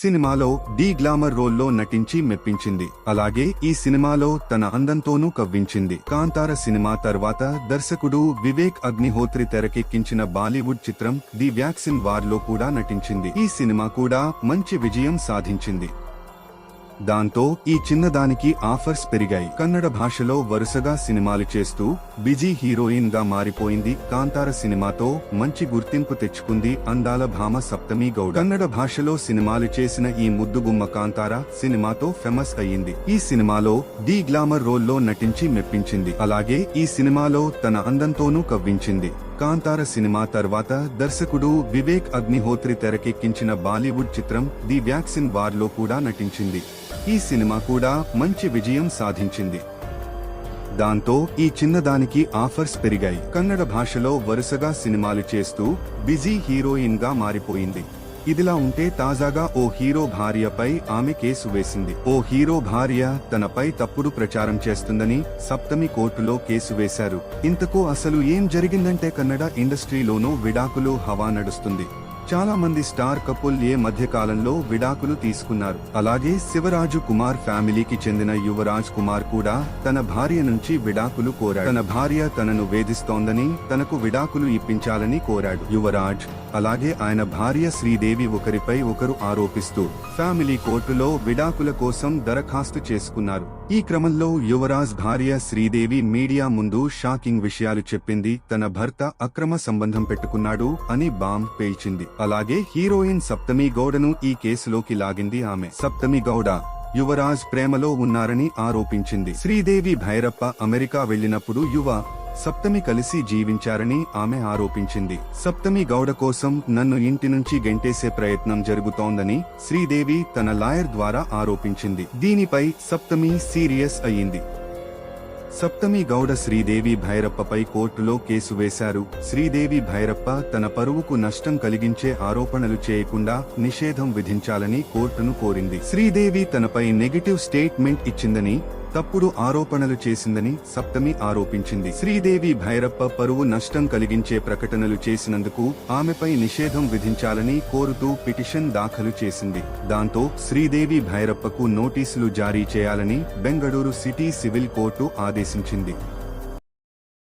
సినిమాలో D glamour రోల్లో నటించి మెప్పించింది. అలాగే ఈ సినిమాలో తన అందంతోనూ కవ్వించింది. కాంతార సినిమా తర్వాత దర్శకుడు వివేక్ అగ్నిహోత్రి తెరకెక్కించిన బాలీవుడ్ చిత్రం ది వ్యాక్సిన్ వార్లో కూడా నటించింది. ఈ సినిమా కూడా మంచి విజయం సాధించింది. దాంతో ఈ చిన్నదానికి ఆఫర్స్ పెరిగాయి. కన్నడ భాషలో వరుసగా సినిమాలు చేస్తూ బిజీ హీరోయిన్గా మారిపోయింది కాంతార సినిమాతో మంచి గుర్తింపు తెచ్చుకుంది అందాల భామ సప్తమి గౌడ. కన్నడ భాషలో సినిమాలు చేసిన ఈ ముద్దుగుమ్మ కాంతార సినిమాతో ఫేమస్ అయ్యింది. ఈ సినిమాలో డి గ్లామర్ రోల్లో నటించి మెప్పించింది. అలాగే ఈ సినిమాలో తన అందంతోనూ కవ్వించింది. కాంతార సినిమా తర్వాత దర్శకుడు వివేక్ అగ్నిహోత్రి తెరకెక్కించిన బాలీవుడ్ చిత్రం ది వ్యాక్సిన్ వార్లో కూడా నటించింది. ఈ సినిమా కూడా మంచి విజయం సాధించింది. దాంతో ఈ చిన్నదానికి ఆఫర్స్ పెరిగాయి. కన్నడ భాషలో వరుసగా సినిమాలు చేస్తూ బిజీ హీరోయిన్గా మారిపోయింది. ఇదిలా ఉంటే తాజాగా ఓ హీరో భార్యపై ఆమె కేసు వేసింది. ఓ హీరో భార్య తనపై తప్పుడు ప్రచారం చేస్తుందని సప్తమి కోర్టులో కేసు వేశారు. ఇంతకు అసలు ఏం జరిగిందంటే కన్నడ ఇండస్ట్రీలోనూ విడాకులు హవా నడుస్తుంది. చాలా మంది స్టార్ కపుల్ ఏ మధ్య కాలంలో విడాకులు తీసుకున్నారు. అలాగే శివరాజు కుమార్ ఫ్యామిలీకి చెందిన యువరాజ్ కుమార్ కూడా తన భార్య నుంచి విడాకులు కోరాడు. తన భార్య తనను వేధిస్తోందని తనకు విడాకులు ఇప్పించాలని కోరాడు. యువరాజ్ అలాగే ఆయన భార్య శ్రీదేవి ఒకరిపై ఒకరు ఆరోపిస్తూ ఫ్యామిలీ కోర్టులో విడాకుల కోసం దరఖాస్తు చేసుకున్నారు. ఈ క్రమంలో యువరాజ్ భార్య శ్రీదేవి మీడియా ముందు షాకింగ్ విషయాలు చెప్పింది తన భర్త అక్రమ సంబంధం పెట్టుకున్నాడు అని బాంబ్ పేల్చింది. అలాగే హీరోయిన్ సప్తమి గౌడను ఈ కేసులోకి లాగింది ఆమె. సప్తమి గౌడ యువరాజ్ ప్రేమలో ఉన్నారని ఆరోపించింది. శ్రీదేవి భైరప్ప అమెరికా వెళ్ళినప్పుడు యువ సప్తమి కలిసి జీవించారని ఆమె ఆరోపించింది. సప్తమి గౌడ కోసం నన్ను ఇంటి నుంచి గెంటేసే ప్రయత్నం జరుగుతోందని శ్రీదేవి తన లాయర్ ద్వారా ఆరోపించింది. దీనిపై సప్తమి సీరియస్ అయ్యింది. సప్తమి గౌడ శ్రీదేవి భైరప్పపై కోర్టులో కేసు వేశారు. శ్రీదేవి భైరప్ప తన పరువుకు నష్టం కలిగించే ఆరోపణలు చేయకుండా నిషేధం విధించాలని కోర్టును కోరింది. శ్రీదేవి తనపై నెగిటివ్ స్టేట్మెంట్ ఇచ్చిందని తప్పుడు ఆరోపణలు చేసిందని సప్తమి ఆరోపించింది. శ్రీదేవి భైరప్ప పరువు నష్టం కలిగించే ప్రకటనలు చేసినందుకు ఆమెపై నిషేధం విధించాలని కోరుతూ పిటిషన్ దాఖలు చేసింది. దాంతో శ్రీదేవి భైరప్పకు నోటీసులు జారీ చేయాలని బెంగళూరు సిటీ సివిల్ కోర్టు ఆదేశించింది.